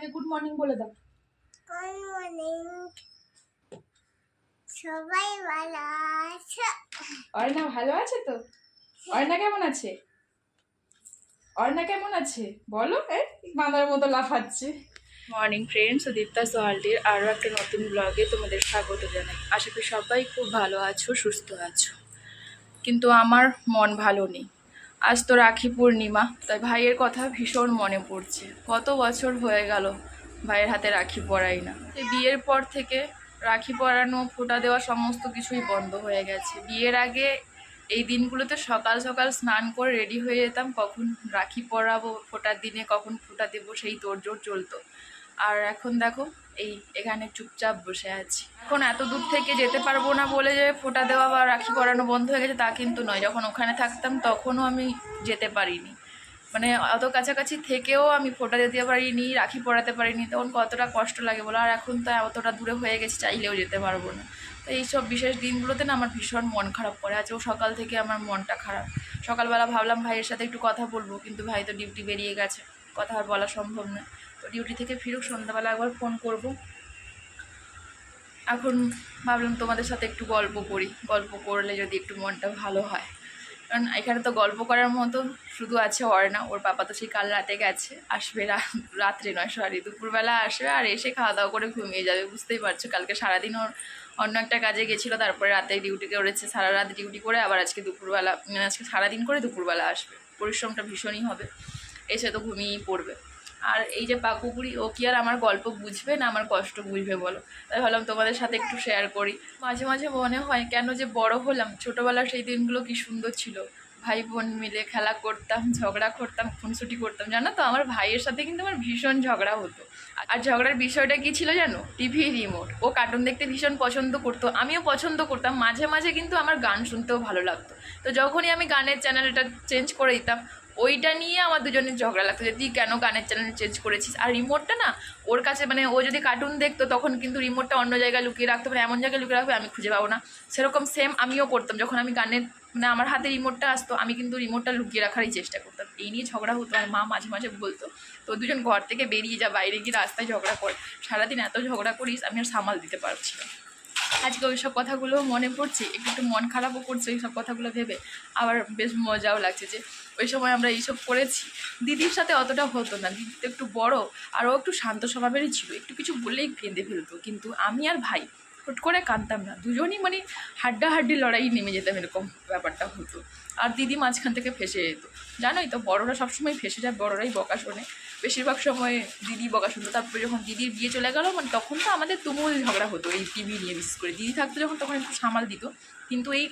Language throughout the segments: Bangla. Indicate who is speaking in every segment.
Speaker 1: সবাইকে গুড মর্নিং বলে দাও।
Speaker 2: গুড মর্নিং সবাই ভালো আছে?
Speaker 1: অর্ণা ভালো আছে তো? অর্ণা কেমন আছে? অর্ণা কেমন আছে? বলো এই বাঁদার মতো লাফাচ্ছে। মর্নিং ফ্রেন্ডস দীপ্তা সোহালটির আরও একটা নতুন ব্লগে তোমাদের স্বাগত জানাই। আশা করি সবাই খুব ভালো আছো সুস্থ আছো। কিন্তু আমার মন ভালো নেই। আজ তো রাখি পূর্ণিমা, তাই ভাইয়ের কথা ভীষণ মনে পড়ছে। কত বছর হয়ে গেল ভাইয়ের হাতে রাখি পরাই না। বিয়ের পর থেকে রাখি পরানো, ফোঁটা দেওয়া সমস্ত কিছুই বন্ধ হয়ে গেছে। বিয়ের আগে এই দিনগুলোতে সকাল সকাল স্নান করে রেডি হয়ে যেতাম, কখন রাখি পরাবো, ফোঁটার দিনে কখন ফোঁটা দেবো, সেই তোড়জোড় চলতো। আর এখন দেখো এই, এখানে চুপচাপ বসে আছি। এখন এত দূর থেকে যেতে পারব না বলে যে ফোঁটা দেওয়া বা রাখি পরানো বন্ধ হয়ে গেছে তা কিন্তু নয়। যখন ওখানে থাকতাম তখনও আমি যেতে পারিনি। মানে অত কাছাকাছি থেকেও আমি ফোঁটা দিতে পারিনি, রাখি পরাতে পারিনি। তখন কতটা কষ্ট লাগে বলো? আর এখন তো অতটা দূরে হয়ে গেছে, চাইলেও যেতে পারব না। তো এইসব বিশেষ দিনগুলোতে না আমার ভীষণ মন খারাপ করে। আজও সকাল থেকে আমার মনটা খারাপ। সকালবেলা ভাবলাম ভাইয়ের সাথে একটু কথা বলব, কিন্তু ভাই তো ডিউটি বেরিয়ে গেছে। কথা আর বলা সম্ভব না ডিউটি থেকে ফিরুক, সন্ধ্যাবেলা একবার ফোন করব। এখন ভাবলাম তোমাদের সাথে একটু গল্প করি। গল্প করলে যদি একটু মনটা ভালো হয়। কারণ এখানে তো গল্প করার মতো শুধু আছে অর্ণা, ওর পাপা তো সেই কাল রাতে গেছে, আসবে রাত্রে নয় সরি দুপুরবেলা আসবে আর এসে খাওয়া দাওয়া করে ঘুমিয়ে যাবে, বুঝতেই পারছ। কালকে সারাদিন ওর অন্য একটা কাজে গেছিল, তারপরে রাতে ডিউটি করেছে সারা রাত ডিউটি করে আবার আজকে দুপুরবেলা মানে আজকে সারাদিন করে দুপুরবেলা আসবে। পরিশ্রমটা ভীষণই হবে, এসে তো ঘুমিয়েই পড়বে। আর এই যে পাকুপুরি ও কি আর আমার গল্প বুঝবে না আমার কষ্ট বুঝবে বলো? তাই ভাবলাম তোমাদের সাথে একটু শেয়ার করি। মাঝে মাঝে মনে হয় কেন যে বড় হলাম, ছোটোবেলার সেই দিনগুলো কি সুন্দর ছিল। ভাই বোন মিলে খেলা করতাম, ঝগড়া করতাম, খুনসুটি করতাম, জানো তো? আমার ভাইয়ের সাথে কিন্তু আমার ভীষণ ঝগড়া হতো। আর ঝগড়ার বিষয়টা কি ছিল জানো? টিভি রিমোট ও কার্টুন দেখতে ভীষণ পছন্দ করতো, আমিও পছন্দ করতাম। মাঝে মাঝে কিন্তু আমার গান শুনতেও ভালো লাগতো। তো যখনই আমি গানের চ্যানেলটা চেঞ্জ করে দিতাম ওইটা নিয়ে আমার দুজনের ঝগড়া লাগতো যে, তুই কেন গানের চ্যানেল চেঞ্জ করেছিস? আর রিমোটটা না, ওর কাছে মানে ও যদি কার্টুন দেখতো, তখন কিন্তু রিমোটটা অন্য জায়গায় লুকিয়ে রাখতো। মানে এমন জায়গায় লুকিয়ে রাখবে, আমি খুঁজে পাবো না। সেরকম সেম আমিও করতাম। যখন আমি গানের মানে আমার হাতে রিমোটটা আসতো, আমি কিন্তু রিমোটটা লুকিয়ে রাখারই চেষ্টা করতাম। এই নিয়ে ঝগড়া হতো আর মা মাঝে মাঝে বলতো তো দুজন ঘর থেকে বেরিয়ে যা, বাইরে গিয়ে রাস্তায় ঝগড়া কর। সারাদিন এত ঝগড়া করিস, আমি আর সামাল দিতে পারছি না। আজকে ওই সব কথাগুলো মনে পড়ছে, একটু একটু মন খারাপও করছে ওই সব কথাগুলো ভেবে। আবার বেশ মজাও লাগছে যে, ওই সময় আমরা এইসব করেছি। দিদির সাথে অতটা হতো না, দিদি তো একটু বড়, আর ও একটু শান্ত স্বভাবেরই ছিল, একটু কিছু বললেই কেঁদে ফেলতো। কিন্তু আমি আর ভাই, হুট করে কাঁদতাম না। দুজনই মানে হাড্ডাহাড্ডি লড়াই নেমে যেতাম এরকম ব্যাপারটা হতো। আর দিদি মাঝখান থেকে ফেসে যেত। জানোই তো, বড়রা সবসময় ফেসে যায়, বড়রাই বকা শোনে। বেশিরভাগ সময় দিদি বকা শুনতো। তারপরে যখন দিদির বিয়ে চলে গেল মানে তখন তো আমাদের তুমুল ঝগড়া হতো, এই টিভি নিয়ে বিশেষ করে। দিদি থাকতো যখন, তখন একটু সামাল দিত। কিন্তু এই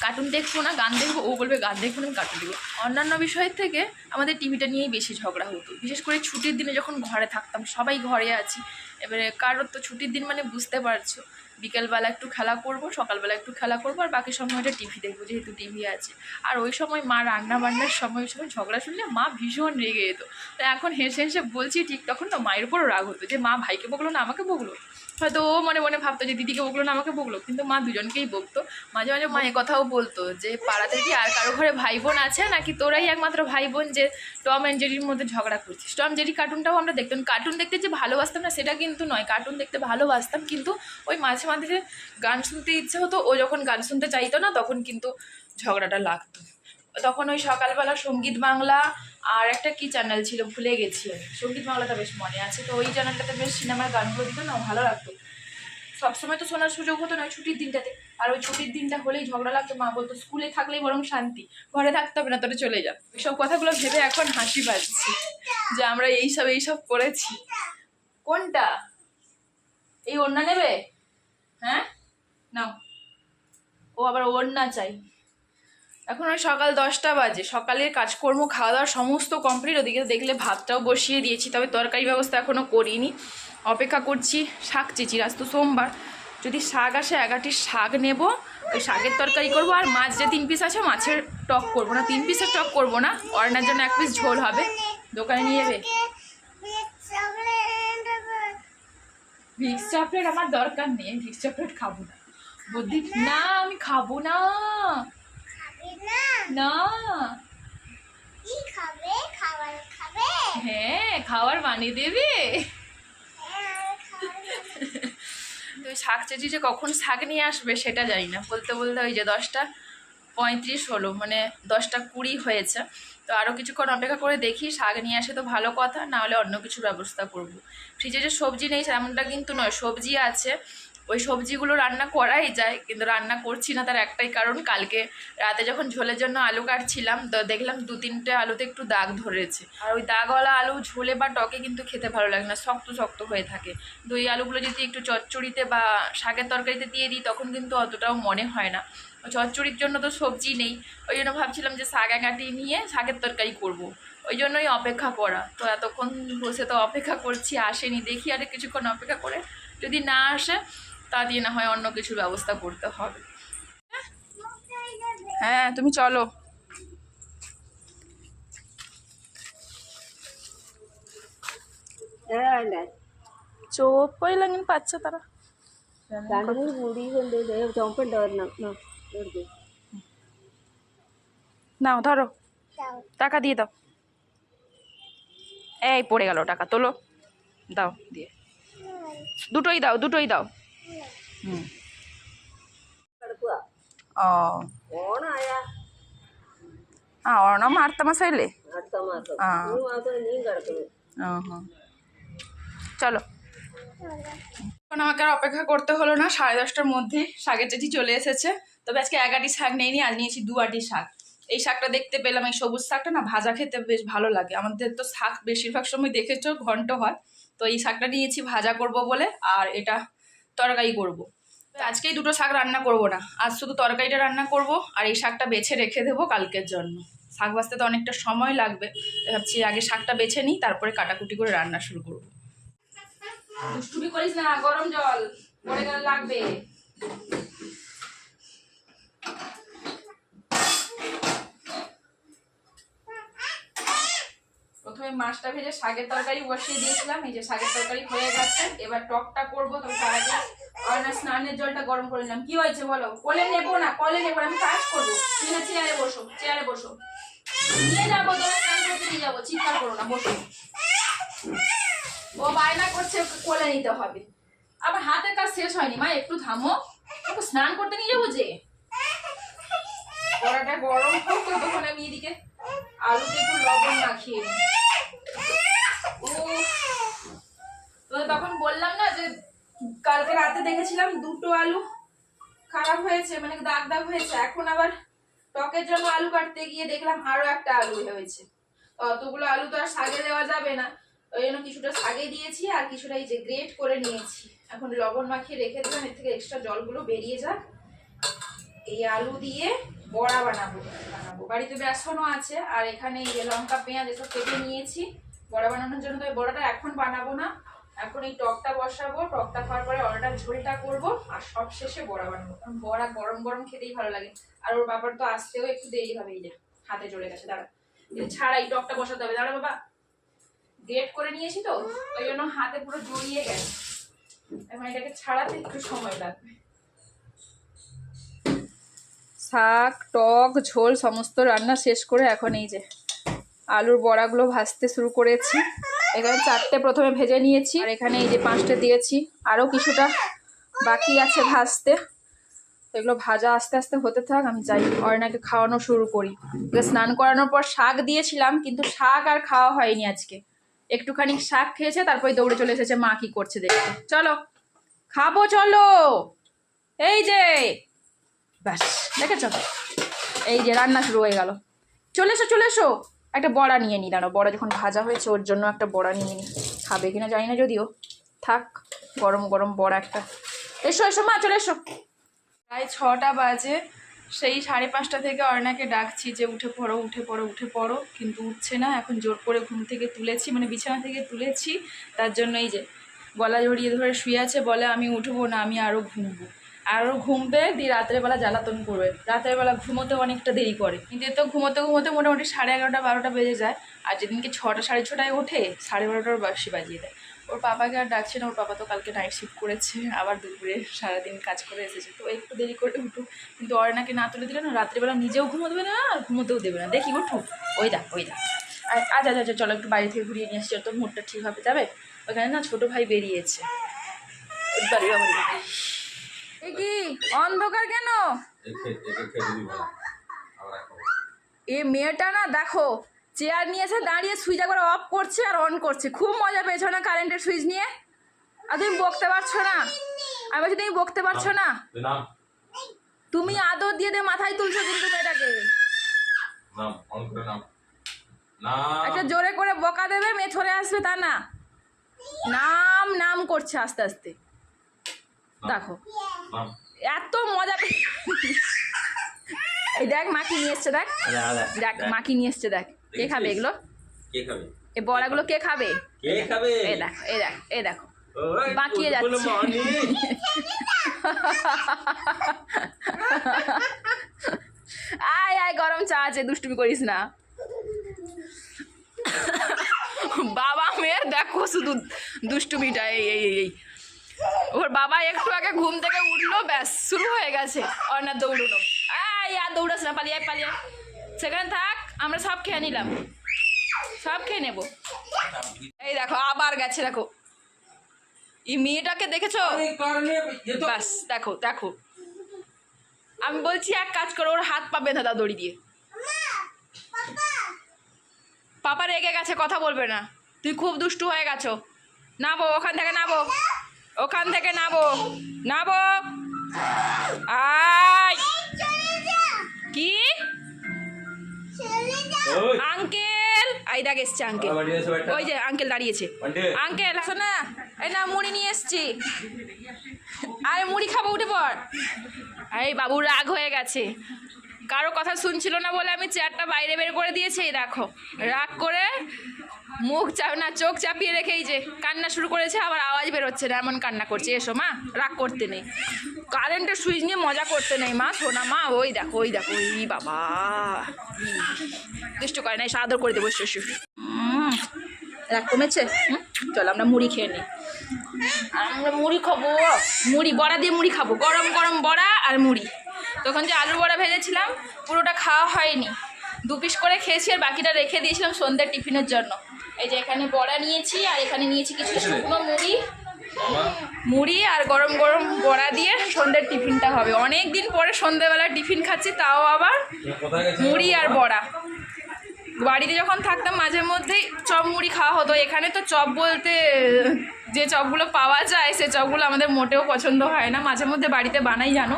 Speaker 1: কার্টুন দেখব না, গান দেখব, ও বলবে গান দেখব না কার্টুন দেখব। অন্যান্য বিষয়ের থেকে আমাদের টিভিটা নিয়েই বেশি ঝগড়া হতো। বিশেষ করে ছুটির দিনে যখন ঘরে থাকতাম, সবাই ঘরে আছি। এবারে কারোর তো ছুটির দিন মানে বুঝতে পারছ। বিকেলবেলা একটু খেলা করব, সকালবেলা একটু খেলা করব, আর বাকি সময়টা টিভি দেখব, যেহেতু টিভি আছে। আর ওই সময় মা রান্না বান্নার সময় সময় ঝগড়া শুনলে মা ভীষণ রেগে যেত। তো এখন হেসে হেসে বলছি, ঠিক তখন না মায়ের উপরও রাগ হতো যে, মা, ভাইকে বকলো না, আমাকে বকলো? হয়তো ও মনে মনে ভাবতো যে, দিদিকে বকলো না, আমাকে বকলো। কিন্তু মা দুজনকেই বকতো। মাঝে মাঝে মা কথাও বলতো যে, পাড়াতে কি আর কারও ঘরে ভাই বোন আছে? নাকি তোরাই একমাত্র ভাই বোন যে, টম অ্যান্ড জেরির মধ্যে ঝগড়া করছিস? টম জেরি কার্টুনটাও আমরা দেখতাম। কার্টুন দেখতে যে ভালোবাসতাম না, সেটা কিন্তু নয়। কার্টুন দেখতে ভালোবাসতাম, কিন্তু ওই মাঝে যে গান শুনতে ইচ্ছে হতো, ও যখন গান শুনতে চাইতো না, তখন কিন্তু ঝগড়াটা লাগতো। তখন ওই সকালবেলা সংগীত বাংলা আর একটা কি চ্যানেল ছিল, ভুলে গেছি আমি। সংগীত বাংলাটা বেশ মনে আছে। তো ওই চ্যানেলটাতে বেশ সিনেমার গানগুলো দিত না ভালো লাগতো। সবসময় তো শোনার সুযোগ হতো না ছুটির দিনটাতে। আর ওই ছুটির দিনটা হলেই ঝগড়া লাগতো, মা বলতো, স্কুলে থাকলেই বরং শান্তি, ঘরে থাকতে হবে না, তোরা চলে যা। এইসব কথাগুলো ভেবে এখন হাসি পাচ্ছে, যে আমরা এইসব এইসব করেছি। কোনটা? এই ওড়না নেবে? হ্যাঁ? নাও। ও আবার ওড়না চাই। এখন ওই সকাল দশটা বাজে। সকালের কাজকর্ম খাওয়া দাওয়া সমস্ত কমপ্লিট ওদিকে দেখলে ভাতটাও বসিয়ে দিয়েছি, তবে তরকারি ব্যবস্থা এখনও করিনি। অপেক্ষা করছি শাক চেঁচি আজ তো সোমবার। যদি শাক আসে এগারটি শাক নেব, ওই শাকের তরকারি করব, আর মাছ যে তিন পিস আছে, মাছের টক করব না। তিন পিসের টক করব না। অর্ণার জন্য এক পিস ঝোল হবে। দোকানে নিয়ে যাবে ভিক্স চকলেট আমার দরকার নেই ভিক্স চকলেট খাব না। বুদ্ধি না, আমি খাব না।
Speaker 2: না।
Speaker 1: হ্যাঁ খাবার বানিয়ে দেবে। তো শাক চেঁচি যে কখন শাক নিয়ে আসবে সেটা জানি না। বলতে বলতে ওই যে দশটা পঁয়ত্রিশ হলো মানে দশটা কুড়ি হয়েছে। তো আরও কিছুক্ষণ অপেক্ষা করে দেখি, শাক নিয়ে আসে তো ভালো কথা, নাহলে অন্য কিছু ব্যবস্থা করব। ফ্রিজে যে সবজি নেই এমনটা কিন্তু নয়, সবজি আছে। ওই সবজিগুলো রান্না করাই যায়, কিন্তু রান্না করছি না তার একটাই কারণ, কালকে রাতে যখন ঝোলের জন্য আলু কাটছিলাম, তো দেখলাম দু তিনটে আলুতে একটু দাগ ধরেছে। আর ওই দাগওয়ালা আলু ঝোলে বা টকে কিন্তু খেতে ভালো লাগে না, শক্ত শক্ত হয়ে থাকে। তো এই আলুগুলো যদি একটু চচ্চড়িতে বা শাকের তরকারিতে দিয়ে দিই, তখন কিন্তু অতটাও মনে হয় না। চচ্চড়ির জন্য তো সবজি নেই, ওই জন্য ভাবছিলাম যে শাক একাটি নিয়ে শাকের তরকারি করব। ওই জন্যই অপেক্ষা করা। তো এতক্ষণ বসে তো অপেক্ষা করছি, আসেনি। দেখি আর কিছুক্ষণ অপেক্ষা করে যদি না আসে তা দিয়ে না হয় অন্য কিছুর ব্যবস্থা করতে হবে। হ্যাঁ তুমি চলো।
Speaker 3: ചോപ്പൊയിലങ്ങനെ പച്ച തറ
Speaker 1: নাও, ধরো। টাকা দিয়ে দাও। এই, পড়ে গেল টাকা, তোলো। দাও, দিয়ে। দুটোই দাও দুটোই দাও। ഓണം അടുത്ത മാസമല്ലേ? চলো এখন আমাকে আর অপেক্ষা করতে হলো না সাড়ে দশটার মধ্যে শাকের চাটি চলে এসেছে তবে আজকে এক আটি শাক নেইনি আজ নিয়েছি দু আটি শাক. এই শাকটা দেখতে পেলাম এই সবুজ শাকটা না ভাজা খেতে বেশ ভালো লাগে। আমাদের তো শাক বেশিরভাগ সময় দেখেছ ঘন্ট হয়। তো এই শাকটা নিয়েছি ভাজা করব বলে আর এটা তরকারি করব। আজকেই দুটো শাক রান্না করব না। আজ শুধু তরকারিটা রান্না করব আর এই শাকটা বেছে রেখে দেবো কালকের জন্য। শাক বাঁচতে তো অনেকটা সময় লাগবে। ভাবছি আগে শাকটা বেছে নিই, তারপরে কাটাকুটি করে রান্না শুরু করব। দুষ্টুমি করিস না, গরম জল। পরে লাগবে। প্রথমে মাছটা ভেজে শাকের তরকারি বসিয়ে দিয়েছিলাম। এই যে শাকের তরকারি হয়ে গেছে। এবার টকটা করব তবে তার আগে না, স্নানের জলটা গরম করে নিলাম। কি হয়েছে বলো? কলে নেব না? কলে নেব আমি কাজ করব। তুমি চেয়ারে বসো চেয়ারে বসো। নিয়ে যাব তোমার নিয়ে যাব। চিৎকার করো না, বসো। ও বায়না করছে কোলে নিতে হবে। আবার হাতের কাজ শেষ হয়নি। মা, একটু থামো। ওকে স্নান করতে নিয়ে যাব যে? কড়াটা গরম হোক ততক্ষণ আমি এদিকে আলুতে একটু লবণ মাখিয়ে নিই। তো তখন বললাম না যে কালকে রাতে দেখেছিলাম দুটো আলু খারাপ হয়েছে মানে দাগ দাগ হয়েছে। এখন আবার টকের জন্য আলু কাটতে গিয়ে দেখলাম আরও একটা আলু হয়েছে। অতগুলো আলু তো আর শাকে দেওয়া যাবে না। ওই জন্য কিছুটা শাকে দিয়েছি আর কিছুটা এই যে গ্রেট করে নিয়েছি। এখন লবণ মাখিয়ে রেখে দিলাম, এর থেকে এক্সট্রা জলগুলো বেরিয়ে যাক। এই আলু দিয়ে বড়া বানাবো বানাবো। বাড়িতে বেসনও আছে, আর এখানে এই লঙ্কা, পেঁয়াজ এসব কেটে নিয়েছি। বড়া বানানোর জন্য তো বড়াটা এখন বানাবো না। এখন এই টকটা বসাবো, টকটা খাওয়ার পরে অর্ডারটা, ঝোলটা করব আর সব শেষে বড়া বানাবো। কারণ বড়া গরম গরম খেতেই ভালো লাগে। আর ওর বাবার তো আসতেও একটু দেরি হবে, এই যে হাতে চলে গেছে, দাঁড়া। ছাড়াই টকটা বসাতে হবে, দাঁড়া বাবা। গ্রেট করে নিয়েছি তো, ওই জন্য হাতে পুরো জড়িয়ে গেছে। এখন এটাকে ছাড়াতে একটু সময় লাগবে। শাক, টক, ঝোল, সমস্ত রান্না শেষ করে এখন এই যে আলুর বড়াগুলো ভাজতে শুরু করেছি। এখানে চারটে প্রথমে ভেজে নিয়েছি। আর এখানে এই যে পাঁচটা দিয়েছি। আরও কিছুটা বাকি আছে ভাজতে। এগুলো ভাজা আস্তে আস্তে হতে থাক, আমি যাই অয়নাকে খাওয়ানো শুরু করি। স্নান করানোর পর শাক দিয়েছিলাম, কিন্তু শাক আর খাওয়া হয়নি আজকে। একটুখানি শাক খেয়েছে, তারপরে দৌড়ে চলে এসেছে মা কি করছে দেখতে। চলো, খাব, চলো। এই যে, ব্যাস, দেখেছ? এই যে রান্না শুরু হয়ে গেল। চলে এসো চলে এসো। একটা বড়া নিয়ে নি দাঁড়ো বড়া যখন ভাজা হয়েছে, ওর জন্য একটা বড়া নিয়ে নি। খাবে কিনা জানি না যদিও। থাক, গরম গরম বড়া একটা। এসো এসো, মা, চলে এসো। প্রায় ছটা বাজে, সেই সাড়ে পাঁচটা থেকে অর্ণাকে ডাকছি যে, উঠে পড়ো উঠে পড়ো উঠে পড়ো। কিন্তু উঠছে না, এখন জোর করে ঘুম থেকে তুলেছি মানে বিছানা থেকে তুলেছি। তার জন্য এই যে, গলা জড়িয়ে ধরে শুয়ে আছে বলে, আমি উঠবো না, আমি আরও ঘুমবো। আরও ঘুমবে দিয়ে রাতের বেলা জ্বালাতন করবে। রাতের বেলা ঘুমোতে অনেকটা দেরি করে। কিন্তু তো ঘুমোতে ঘুমোতে মোটামুটি সাড়ে এগারোটা, বারোটা বেজে যায়। আর যেদিনকে ছটা, সাড়ে ছটায় ওঠে, সাড়ে বারোটার বাসি বাজিয়ে দেয়। ওর পাপাকে আর ডাকছে না, ওর পাপা তো কালকে নাইট শিফট করেছে, আবার দুপুরে সারাদিন কাজ করে এসেছে। তো একটু দেরি করে উঠুক, কিন্তু অর্ণাকে না তুলে দিলে না রাত্রিবেলা নিজেও ঘুমোতে না, আর ঘুমোতেও দেবে না। দেখি উঠুক ওই দা ওই দা আ- আচ্ছা আচ্ছা চলো একটু বাইরে থেকে ঘুরিয়ে নিয়ে আসছি তো মুডটা ঠিক হবে, যাবে? ওখানে না ছোটো ভাই বেরিয়েছে। বাড়ি। বাবা কি? অন্ধকার কেন। এ মেয়েটা না দেখো চেয়ার নিয়ে এসে দাঁড়িয়ে সুইচ একবার অফ করছে আর অন করছে। খুব মজা পেয়েছ না কারেন্টের সুইচ নিয়ে? আর তুমি বকতে পারছ না? আমি বলছি তুমি বকতে পারছ না? তুমি আদর দিয়ে দিয়ে মাথায় তুলছো কিন্তু মেয়েটাকে। একটা জোরে করে বকা দেবে মেয়ে ছড়ে আসবে তা না। নাম নাম করছে আস্তে আস্তে। দেখো। এত মজা এই দেখ মা কি নিয়ে এসছে দেখ। দেখ। মা কি নিয়ে এসছে দেখ। কে খাবে এগুলো?
Speaker 4: কে খাবে?
Speaker 1: এই বড়াগুলো কে খাবে?
Speaker 4: কে খাবে?
Speaker 1: এই দেখ এই দেখ এই দেখো। বাঁকিয়ে যাচ্ছে। আয় আয় গরম চা আছে দুষ্টুমি করিস না। বাবা মেয়ে দেখো শুধু দুষ্টুমিটা এই এই, এই। ওর বাবা একটু আগে ঘুম থেকে উঠল ব্যাস শুরু হয়ে গেছে। দৌড়ুনো আয় আর দৌড়াস না পালিয়ে পালিয়ে সেখানে থাক আমরা সব খেয়ে নিলাম। সব খেয়ে নেব। এই দেখো আবার গেছে দেখো। এই মেয়েটাকে দেখেছ? বাস দেখো দেখো। আমি বলছি এক কাজ করো ওর হাত পা বেঁধে দাও দড়ি দিয়ে। পাপা রেগে গেছে কথা বলবে না। তুই খুব দুষ্টু হয়ে গেছো। নাবো ওখান থেকে নাবো। ওখান থেকে নাবো। নাবো। আয়। কি? আঙ্কেল। আই এসছে আঙ্কেল। ওই যে আঙ্কেল দাঁড়িয়েছে। আঙ্কেল আসো না। এই না মুড়ি নিয়ে এসছি। আরে মুড়ি খাব উঠে পড়। এই বাবু রাগ হয়ে গেছে। কারও কথা শুনছিল না বলে আমি চেয়ারটা বাইরে বের করে দিয়েছি দেখো। রাগ করে মুখ চাপ না, চোখ চাপিয়ে রেখেই যে কান্না শুরু করেছে, আবার আওয়াজ বেরোচ্ছে না। এমন কান্না করছে, এসো মা, রাগ করতে নেই। কারেন্টের সুইচ নিয়ে মজা করতে নেই মা সোনা মা, ওই দেখো ওই দেখো, ওই বাবা। দুষ্ট করে না, এসে, আদর করে দেবো, এসো। রাগ কমেছে? চলো, আমরা মুড়ি খেয়ে নিই। আমরা মুড়ি খাব, মুড়ি, বড়া দিয়ে মুড়ি খাব, গরম গরম বড়া আর মুড়ি। তখন যে আলুর বড়া ভেজেছিলাম, পুরোটা খাওয়া হয়নি। দু পিস করে খেয়েছি আর বাকিটা রেখে দিয়েছিলাম সন্ধ্যার টিফিনের জন্য। এই যে এখানে বড়া নিয়েছি আর এখানে নিয়েছি কিছু শুকনো মুড়ি। মুড়ি আর গরম গরম বড়া দিয়ে সন্ধ্যের টিফিনটা হবে। অনেক দিন পরে সন্ধ্যেবেলা টিফিন খাচ্ছি তাও আবার মুড়ি আর বড়া। বাড়িতে যখন থাকতাম মাঝে মধ্যেই চপ মুড়ি খাওয়া হতো। এখানে তো চপ বলতে যে চপগুলো পাওয়া যায় সে চপগুলো আমাদের মোটেও পছন্দ হয় না। মাঝে মধ্যে বাড়িতে বানাই জানো?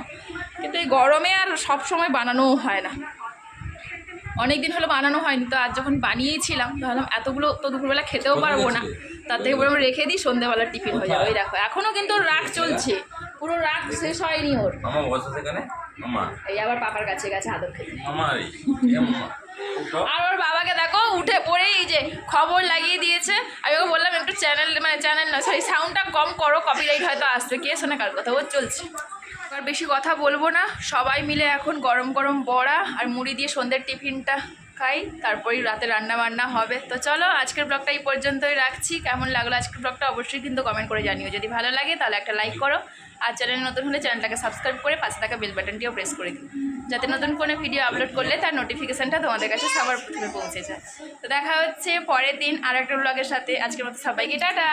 Speaker 1: কিন্তু এই গরমে আর সব সময় বানানোও হয় না। অনেক দিন হলো বানানো হয়নি তো আজ যখন বানিয়েছিলাম ভাবলাম এতগুলো তো দুপুরবেলা খেতেও পারব না। তার থেকে বরং রেখে দিই সন্ধ্যেবেলা টিফিন হয়ে যাবে। ওই দেখো এখনও কিন্তু ওর রাগ চলছে। পুরো রাগ শেষ হয়নি ওর। এই আবার পাপার কাছে গেছে আদর। আর ওর বাবাকে দেখো উঠে পড়েই এই যে খবর লাগিয়ে দিয়েছে। আমি ওকে বললাম একটু চ্যানেল মানে চ্যানেল না সরি সাউন্ডটা কম করো কপিরাইট হয়তো আসবে কে শোনে কার কথা? ও চলছে। আর বেশি কথা বলব না। সবাই মিলে এখন গরম গরম বড়া আর মুড়ি দিয়ে সন্ধ্যের টিফিনটা খাই, তারপরেই রাতে রান্না বান্না হবে। তো চলো, আজকের ব্লগটা এই পর্যন্তই রাখছি। কেমন লাগল আজকের ব্লগটা অবশ্যই কিন্তু কমেন্ট করে জানিও। যদি ভালো লাগে তাহলে একটা লাইক করো। আর চ্যানেল নতুন হলে চ্যানেলটাকে সাবস্ক্রাইব করে পাশে থাকা বেল বাটনটিও প্রেস করে দিও। যাতে নতুন কোনো ভিডিও আপলোড করলে তার নোটিফিকেশানটা তোমাদের কাছে সবার প্রথমে পৌঁছে যায়। তো দেখা হচ্ছে পরের দিন আর একটা ব্লগের সাথে। আজকের মতো সবাইকে টাটা!